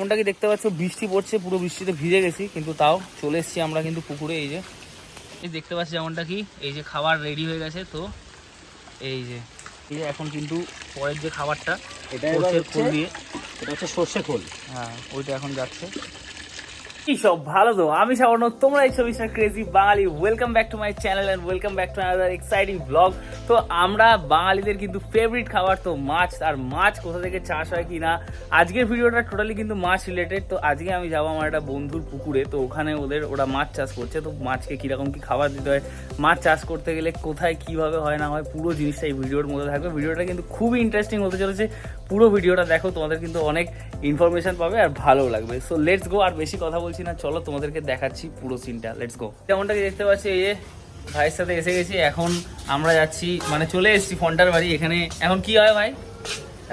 যেমনটা কি দেখতে পাচ্ছ? বৃষ্টি পড়ছে পুরো বৃষ্টিতে ভিজে গেছি কিন্তু তাও চলে এসেছি আমরা কিন্তু পুকুরে এই যে। এই দেখতে পাচ্ছি যেমনটা কি? এই যে খাবার রেডি হয়ে গেছে তো এই যে। এই যে এখন কিন্তু পরের যে খাবারটা এটা ফুল দিয়ে। এটা হচ্ছে সর্ষে খোল। হ্যাঁ ওইটা এখন যাচ্ছে। কি সব ভালো তো? আমি সাবর্ণ তোমরা এই ছবি crazy Bangali. Welcome back to my channel and welcome back to another exciting blog তো আমরা বাঙালিদের কিন্তু ফেভারিট খাবার তো মাছ। আর মাছ কোথা থেকে চাষ হয় কি না? আজকের ভিডিওটা টোটালি কিন্তু মাছ রিলেটেড তো আজকে আমি যাব আমার একটা বন্ধুর পুকুরে। তো ওখানে ওদের, ওরা মাছ চাষ করছে। তো মাছকে কীরকম কি খাবার দিতে হয়? মাছ চাষ করতে গেলে কোথায় কীভাবে হয় না হয়? পুরো জিনিসটা এই ভিডিওর মধ্যে থাকবে। ভিডিওটা কিন্তু খুবই ইন্টারেস্টিং হতে চলেছে। পুরো ভিডিওটা দেখো, তোমাদের কিন্তু অনেক ইনফরমেশন পাবে আর ভালো লাগবে। সো লেটস গো আর বেশি কথা বলছি না চলো তোমাদেরকে দেখাচ্ছি পুরো সিনটা লেটস গো যেমনটা কি দেখতে পাচ্ছি এই যে ভাইয়ের সাথে এসে গেছি এখন আমরা যাচ্ছি মানে চলে এসেছি ফন্টার বাড়ি এখানে। এখন কি হয় ভাই?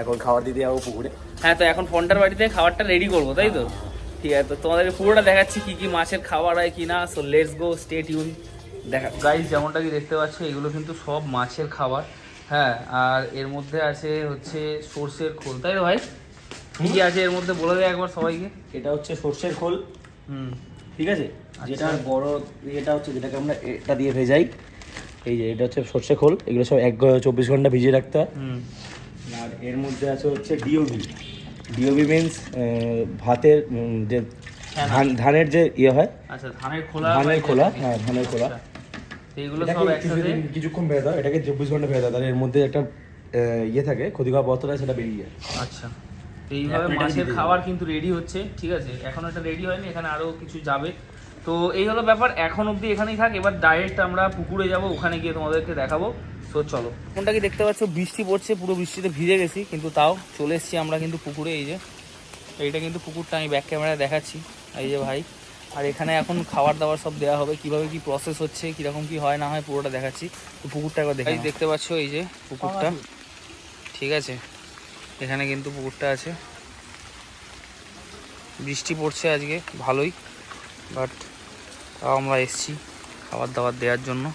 এখন খাবার দিতে যাব পুকুরে। হ্যাঁ তো এখন ফন্টার বাড়িতে খাবারটা রেডি করব তাই তো? ঠিক আছে তো তোমাদেরকে পুরোটা দেখাচ্ছি কি কি মাছের খাবার হয় কি না so let's go stay tune দেখা গাইস যেমনটা কি দেখতে পাচ্ছ এগুলো কিন্তু সব মাছের খাবার। হ্যাঁ আর এর মধ্যে আছে হচ্ছে সর্ষের খোল তাই তো ভাই? কি কি আছে এর মধ্যে বলে দেয় একবার সবাইকে। এটা হচ্ছে সর্ষের খোল। হুম ঠিক আছে? যেটা বড় এটা হচ্ছে যেটাকে আমরা এটা দিয়ে ভেজাই এই যে এটা হচ্ছে সর্ষে খোল এগুলো সব এক চব্বিশ ঘণ্টা ভিজিয়ে রাখতে হয়। আর এর মধ্যে আছে হচ্ছে ডিওবি ডিওবি মিনস ভাতের যে হ্যাঁ, ধান ধানের যে ইয়ে হয় আচ্ছা ধানের খোলা ধানের খোলা হ্যাঁ ধানের খোলা। আচ্ছা। সব একসাথে? কিছুক্ষণ ভেজা এটাকে চব্বিশ ঘণ্টা ভেজা তাহলে এর মধ্যে একটা ইয়ে থাকে ক্ষতিকর পদার্থ সেটা বেরিয়ে যায়। আচ্ছা। তো এইভাবে মাছের খাবার কিন্তু রেডি হচ্ছে ঠিক আছে? এখন এটা রেডি হয়নি এখানে আরও কিছু যাবে। তো এই হলো ব্যাপার এখন অবধি এখানেই থাক এবার ডাইরেক্ট আমরা পুকুরে যাব ওখানে গিয়ে তোমাদেরকে দেখাবো। তো চলো। কোনটা কি দেখতে পাচ্ছ? বৃষ্টি পড়ছে পুরো বৃষ্টিতে ভিজে গেছি কিন্তু তাও চলে এসেছি আমরা কিন্তু পুকুরে এই যে। এইটা কিন্তু পুকুরটা আমি ব্যাক ক্যামেরায় দেখাচ্ছি এই যে ভাই। আর এখানে এখন খাবার দাবার সব দেওয়া হবে কীভাবে কি প্রসেস হচ্ছে কীরকম কি হয় না হয় পুরোটা দেখাচ্ছি। তো পুকুরটা একবার দেখে দেখতে পাচ্ছ এই যে পুকুরটা? ঠিক আছে। এখানে কিন্তু পুকুরটা আছে। বৃষ্টি পড়ছে আজকে, ভালোই। বাট তাও আমরা এসছি খাবার দাবার দেওয়ার জন্য।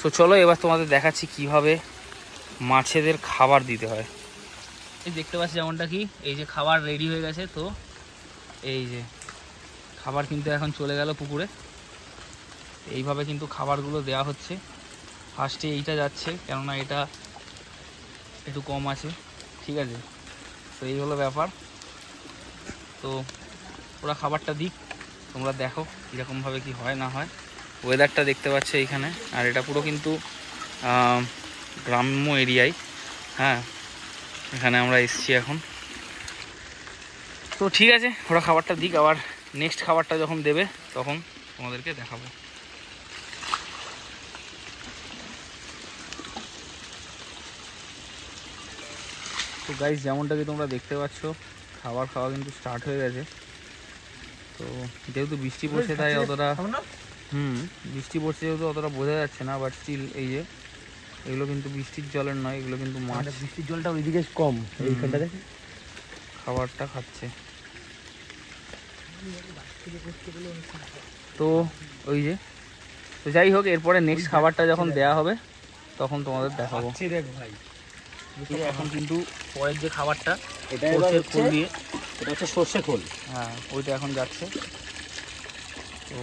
সো চলো এবার তোমাদের দেখাচ্ছি কীভাবে মাছেদের খাবার দিতে হয়। এই দেখতে পাচ্ছি যেমনটা কি, এই যে খাবার রেডি হয়ে গেছে তো, এই যে খাবার কিন্তু এখন চলে গেল পুকুরে। এইভাবে কিন্তু খাবারগুলো দেওয়া হচ্ছে। ফার্স্টে এইটা যাচ্ছে, কেননা এটা একটু কম আছে। ঠিক আছে? তো এই হলো ব্যাপার। তো ওরা খাবারটা দিক, তোমরা দেখো কীরকমভাবে কি হয় না হয়। ওয়েদারটা দেখতে পাচ্ছ এইখানে, আর এটা পুরো কিন্তু গ্রাম্য এরিয়ায়। হ্যাঁ এখানে আমরা এসছি এখন। তো ঠিক আছে, ওরা খাবারটা দিক, আবার নেক্সট খাবারটা যখন দেবে, তখন তোমাদেরকে দেখাবো। তো গাইজ যেমনটা কি তোমরা দেখতে পাচ্ছ খাবার খাওয়া কিন্তু স্টার্ট হয়ে গেছে। তো যেহেতু বৃষ্টি পড়ছে তাই অতটা হুম বৃষ্টি পড়ছে যেহেতু অতটা বোঝা যাচ্ছে না বাট স্টিল এই যে এগুলো কিন্তু বৃষ্টির জলের নয় এগুলো কিন্তু মাছ। বৃষ্টির জলটা ওইদিকে কম খাবারটা খাচ্ছে। তো ওই যে তো যাই হোক এরপরে নেক্সট খাবারটা যখন দেয়া হবে তখন তোমাদের দেখাবো। দেখ ভাই। এখন কিন্তু পরের যে খাবারটা এটা সর্ষের খোল দিয়ে। এটা হচ্ছে সর্ষে খোল। হ্যাঁ ওইটা এখন যাচ্ছে। তো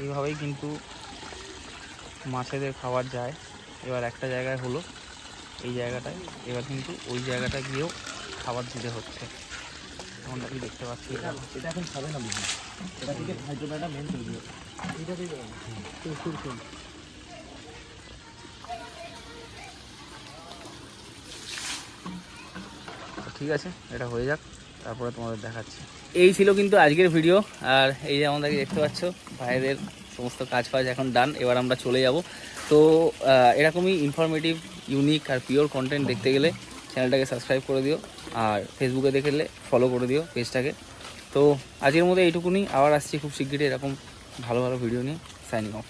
এইভাবেই কিন্তু মাছেদের খাবার যায়। এবার একটা জায়গায় হলো, এই জায়গাটায়। এবার কিন্তু ওই জায়গাটা গিয়েও খাবার দিতে হচ্ছে। এমনটা কি দেখতে পাচ্ছি এটা এখন খাবে না এটা থেকে হাইড্রোবাটা মেন তৈরি এটা থেকে ঠিক আছে, এটা হয়ে যাক, তারপরে তোমাদের দেখাচ্ছি। এই ছিল কিন্তু আজকের ভিডিও, আর এই যে আমাদেরকে দেখতে পাচ্ছ, ভাইদের সমস্ত কাজ ফাজ এখন ডান এবার আমরা চলে যাব। তো এরকমই ইনফরমেটিভ ইউনিক আর পিওর কন্টেন্ট দেখতে গেলে চ্যানেলটাকে সাবস্ক্রাইব করে দিও, আর ফেসবুকে দেখলে ফলো করে দিও পেজটাকে তো, আজকের মধ্যে এইটুকুনি, আবার আসছি খুব শিগগিরই এরকম ভালো ভালো ভিডিও নিয়ে সাইনিং অফ